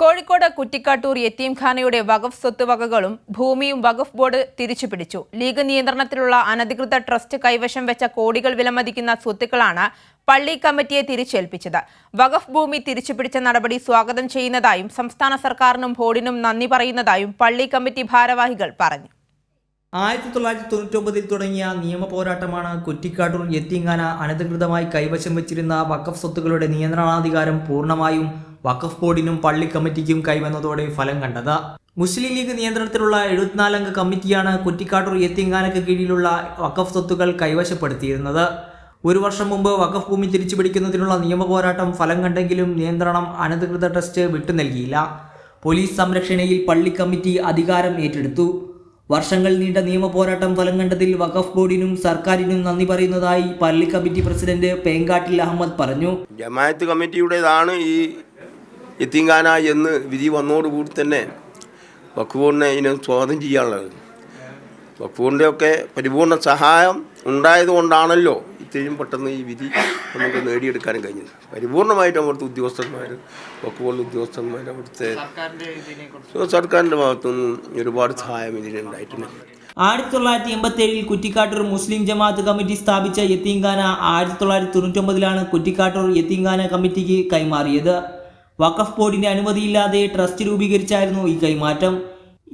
കോഴിക്കോട് കുറ്റിക്കാട്ടൂർ യത്തീംഖാനയുടെ വഖഫ് സ്വത്തുവകകളും ഭൂമിയും വഖഫ് board തിരിച്ചുപിടിച്ചു. League നിയന്ത്രണത്തിലുള്ള അനധികൃത ട്രസ്റ്റ് കൈവശം വെച്ച കോടികൾ വിലമതിക്കുന്ന സ്വത്തുക്കളാണ് പള്ളി കമ്മിറ്റിയെ തിരിച്ചേൽപ്പിച്ചത്. വഖഫ് ഭൂമി തിരിച്ചുപിടിച്ച നടപടി സ്വാഗതം ചെയ്യുന്നതായും സംസ്ഥാന സർക്കാരിനും ബോർഡിനും നന്ദി പറയുന്നതായും പള്ളി കമ്മിറ്റി ഭാരവാഹികൾ പറഞ്ഞു. ആയിരത്തി തൊള്ളായിരത്തി തൊണ്ണൂറ്റൊമ്പതിൽ തുടങ്ങിയ നിയമ പോരാട്ടമാണ് കുറ്റിക്കാട്ടൂർ എത്തിങ്ങാന അനധികൃതമായി കൈവശം വെച്ചിരുന്ന വഖഫ് സ്വത്തുക്കളുടെ നിയന്ത്രണാധികാരം പൂർണമായും വഖഫ് ബോർഡിനും പള്ളി കമ്മിറ്റിക്കും കൈവന്നതോടെ ഫലം കണ്ടത്. മുസ്ലിം ലീഗ് നിയന്ത്രണത്തിലുള്ള എഴുപത്തിനാലംഗ കമ്മിറ്റിയാണ് കുറ്റിക്കാട്ടൂർ എത്തിങ്കാനക്ക് കീഴിലുള്ള വഖഫ് സ്വത്തുക്കൾ കൈവശപ്പെടുത്തിയിരുന്നത്. ഒരു വർഷം മുമ്പ് വഖഫ് ഭൂമി തിരിച്ചുപിടിക്കുന്നതിനുള്ള നിയമ പോരാട്ടം ഫലം കണ്ടെങ്കിലും നിയന്ത്രണം അനധികൃത ട്രസ്റ്റ് വിട്ടു നൽകിയില്ല പോലീസ് സംരക്ഷണയിൽ പള്ളി കമ്മിറ്റി അധികാരം ഏറ്റെടുത്തു. വർഷങ്ങൾ നീണ്ട നിയമ പോരാട്ടം ഫലം കണ്ടതിൽ വഖഫ് ബോർഡിനും സർക്കാരിനും നന്ദി പറയുന്നതായി പള്ളി കമ്മിറ്റി പ്രസിഡന്റ് പേങ്കാട്ടിൽ അഹമ്മദ് പറഞ്ഞു. ജമായത്ത് കമ്മിറ്റിയുടേതാണ് ഈ എത്തിങ്കാന എന്ന് വിധി വന്നതോടുകൂടി തന്നെ വഖഫൂറിനെ ഇതിനെ സ്വാഗതം ചെയ്യാനുള്ളത്. വഖഫൂറിന്റെ ഒക്കെ പരിപൂർണ സഹായം ഉണ്ടായതുകൊണ്ടാണല്ലോ ഇത്രയും പെട്ടെന്ന് ഈ വിധി നമുക്ക് നേടിയെടുക്കാനും കഴിഞ്ഞത്. പരിപൂർണമായിട്ട് അവിടുത്തെ ഉദ്യോഗസ്ഥന്മാർ വഖഫൂറിലെ ഉദ്യോഗസ്ഥന്മാർ അവിടുത്തെ സർക്കാരിന്റെ ഭാഗത്തുനിന്നും ഒരുപാട് സഹായം ഇതിനുണ്ടായിട്ടുണ്ട് ആയിരത്തി തൊള്ളായിരത്തി എൺപത്തി ഏഴിൽ കുറ്റിക്കാട്ടൂർ മുസ്ലിം ജമാഅത്ത് കമ്മിറ്റി സ്ഥാപിച്ച യത്തീങ്കാന ആയിരത്തി തൊള്ളായിരത്തി തൊണ്ണൂറ്റൊമ്പതിലാണ് കുറ്റിക്കാട്ടൂർ യത്തീങ്കാന കമ്മിറ്റിക്ക് കൈമാറിയത്. വഖഫ് ബോർഡിന്റെ അനുമതിയില്ലാതെ ട്രസ്റ്റ് രൂപീകരിച്ചായിരുന്നു ഈ കൈമാറ്റം.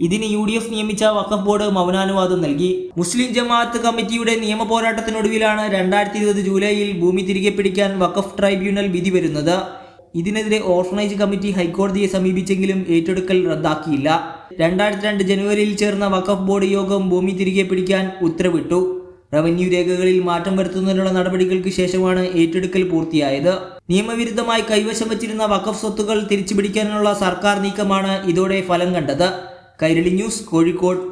ഇതിന് യു ഡി എഫ് നിയമിച്ച വഖഫ് ബോർഡ് മൗനാനുവാദം നൽകി. മുസ്ലിം ജമാഅത്ത് കമ്മിറ്റിയുടെ നിയമ പോരാട്ടത്തിനൊടുവിലാണ് രണ്ടായിരത്തി ഇരുപത് ജൂലൈയിൽ ഭൂമി തിരികെ പിടിക്കാൻ വഖഫ് ട്രൈബ്യൂണൽ വിധി വരുന്നത്. ഇതിനെതിരെ ഓർഫനേജ് കമ്മിറ്റി ഹൈക്കോടതിയെ സമീപിച്ചെങ്കിലും ഏറ്റെടുക്കൽ റദ്ദാക്കിയില്ല. രണ്ടായിരത്തി രണ്ട് ജനുവരിയിൽ ചേർന്ന വഖഫ് ബോർഡ് യോഗം ഭൂമി തിരികെ പിടിക്കാൻ ഉത്തരവിട്ടു. റവന്യൂ രേഖകളിൽ മാറ്റം വരുത്തുന്നതിനുള്ള നടപടികൾക്ക് ശേഷമാണ് ഏറ്റെടുക്കൽ പൂർത്തിയായത്. നിയമവിരുദ്ധമായി കൈവശം വച്ചിരുന്ന വഖഫ് സ്വത്തുക്കൾ തിരിച്ചുപിടിക്കാനുള്ള സർക്കാർ നീക്കമാണ് ഇതോടെ ഫലം കണ്ടത്. കൈരളി ന്യൂസ് കോഴിക്കോട്.